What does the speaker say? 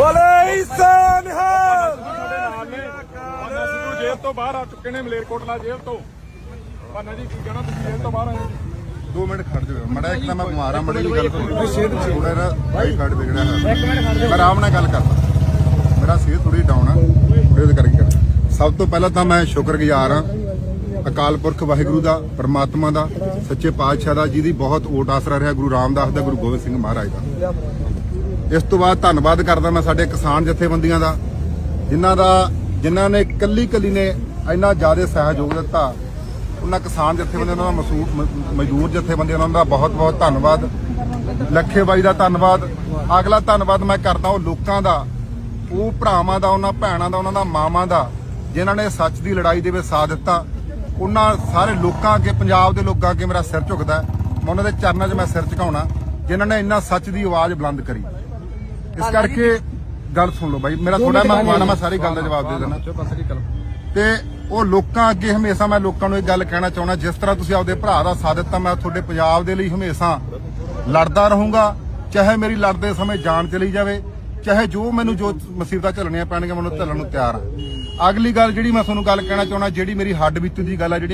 ਬੋਲੇ ਸੈਨ ਹੈ ਜੇਲ੍ਹ ਬਾਹਰ ਆ ਚੁੱਕੇ ਨੇ ਮਲੇਰਕੋਟਲਾ ਜੇਲ੍ਹ ਤੋਂ। ਭਾਨਾ ਜੀ ਕੀ ਕਹਿਣਾ ਤੁਸੀਂ ਜੇਲ੍ਹ ਤੋਂ ਬਾਹਰ ਆਏ ਦੋ ਮਿੰਟ ਖੜ ਜਾਓ। ਮੜਾ ਇੱਕ ਤਾਂ ਮੈਂ ਬਿਮਾਰ ਆ ਮੜੀ ਗੱਲ ਕਰੋ ਥੋੜਾ ਨਾ ਭਾਈ ਕਾਰਡ ਵਿਗੜਿਆ ਹੈ। ਮੈਂ ਆਰਾਮ ਨਾਲ ਗੱਲ ਕਰਦਾ। ਮੇਰਾ ਸਿਹਤ ਥੋੜੀ ਡਾਊਨ ਆ। ਉਹਦੇ ਕਰਕੇ ਕਰ ਸਭ ਤੋਂ ਪਹਿਲਾਂ ਤਾਂ ਮੈਂ ਸ਼ੁਕਰਗੁਜ਼ਾਰ ਆ ਅਕਾਲ ਪੁਰਖ ਵਾਹਿਗੁਰੂ ਦਾ ਪਰਮਾਤਮਾ ਦਾ ਸੱਚੇ ਪਾਤਸ਼ਾਹ ਦਾ ਜਿਹਦੀ ਬਹੁਤ ਓਟ ਆਸਰਾ ਰਿਹਾ ਗੁਰੂ ਰਾਮਦਾਸ ਦਾ ਗੁਰੂ ਗੋਬਿੰਦ ਸਿੰਘ ਮਹਾਰਾਜ ਦਾ। ਇਸ ਤੋਂ ਬਾਅਦ ਧੰਨਵਾਦ ਕਰਦਾ ਮੈਂ ਸਾਡੇ ਕਿਸਾਨ ਜਥੇਬੰਦੀਆਂ ਦਾ, ਜਿਨ੍ਹਾਂ ਦਾ, ਜਿਨ੍ਹਾਂ ਨੇ ਕੱਲੀ ਕੱਲੀ ਨੇ ਇੰਨਾ ਜ਼ਿਆਦਾ ਸਹਿਯੋਗ ਦਿੱਤਾ। ਉਹਨਾਂ ਕਿਸਾਨ ਜਥੇਬੰਦੀਆਂ ਦਾ ਮਸੂਰ ਮਜ਼ਦੂਰ ਜਥੇਬੰਦੀਆਂ ਉਹਨਾਂ ਦਾ ਬਹੁਤ ਬਹੁਤ ਧੰਨਵਾਦ। ਲੱਖੇ ਬਾਈ ਦਾ ਧੰਨਵਾਦ। ਅਗਲਾ ਧੰਨਵਾਦ ਮੈਂ ਕਰਦਾ ਉਹ ਲੋਕਾਂ ਦਾ, ਉਹ ਭਰਾਵਾਂ ਦਾ, ਉਹਨਾਂ ਭੈਣਾਂ ਦਾ, ਉਹਨਾਂ ਦਾ ਮਾਵਾਂ ਦਾ, ਜਿਨ੍ਹਾਂ ਨੇ ਸੱਚ ਦੀ ਲੜਾਈ ਦੇ ਵਿੱਚ ਸਾਥ ਦਿੱਤਾ। ਉਹਨਾਂ ਸਾਰੇ ਲੋਕਾਂ ਅੱਗੇ, ਪੰਜਾਬ ਦੇ ਲੋਕਾਂ ਅੱਗੇ ਮੇਰਾ ਸਿਰ ਝੁਕਦਾ। ਮੈਂ ਉਹਨਾਂ ਦੇ ਚਰਨਾਂ 'ਚ ਮੈਂ ਸਿਰ ਝੁਕਾਉਣਾ, ਜਿਨ੍ਹਾਂ ਨੇ ਇੰਨਾ ਸੱਚ ਦੀ ਆਵਾਜ਼ ਬੁਲੰਦ ਕਰੀ। ਇਸ ਕਰਕੇ ਗੱਲ ਸੁਣ ਲਓ ਬਾਈ ਮੇਰਾ ਥੋੜਾ ਮੈਂ ਮਾਣਾ ਮੈਂ ਸਾਰੀ ਗੱਲ ਦਾ ਜਵਾਬ ਦੇ ਦੇਣਾ ਤੇ ਉਹ ਲੋਕਾਂ ਅੱਗੇ ਹਮੇਸ਼ਾ ਮੈਂ ਲੋਕਾਂ ਨੂੰ ਇਹ ਗੱਲ ਕਹਿਣਾ ਚਾਹੁੰਦਾ ਜਿਸ ਤਰ੍ਹਾਂ ਤੁਸੀਂ ਆਪਦੇ ਭਰਾ ਦਾ ਸਾਥ ਦਿੱਤਾ ਮੈਂ ਤੁਹਾਡੇ ਪੰਜਾਬ ਦੇ ਲਈ ਹਮੇਸ਼ਾ ਲੜਦਾ ਰਹੂੰਗਾ। ਚਾਹੇ ਮੇਰੀ ਲੜਦੇ ਸਮੇਂ ਜਾਨ ਚਲੀ ਜਾਵੇ ਚਾਹੇ ਜੋ ਮੈਨੂੰ ਜੋ ਮੁਸੀਬਤਾਂ ਝੱਲਣੀਆਂ ਪੈਣਗੀਆਂ ਮੈਨੂੰ ਝੱਲਣ ਨੂੰ ਤਿਆਰ ਹਾਂ। ਅਗਲੀ ਗੱਲ ਜਿਹੜੀ ਮੈਂ ਤੁਹਾਨੂੰ ਗੱਲ ਕਹਿਣਾ ਚਾਹੁੰਦਾ ਜਿਹੜੀ ਮੇਰੀ ਹੱਡ ਬੀਤੀ ਦੀ ਗੱਲ ਆ ਜਿਹੜੀ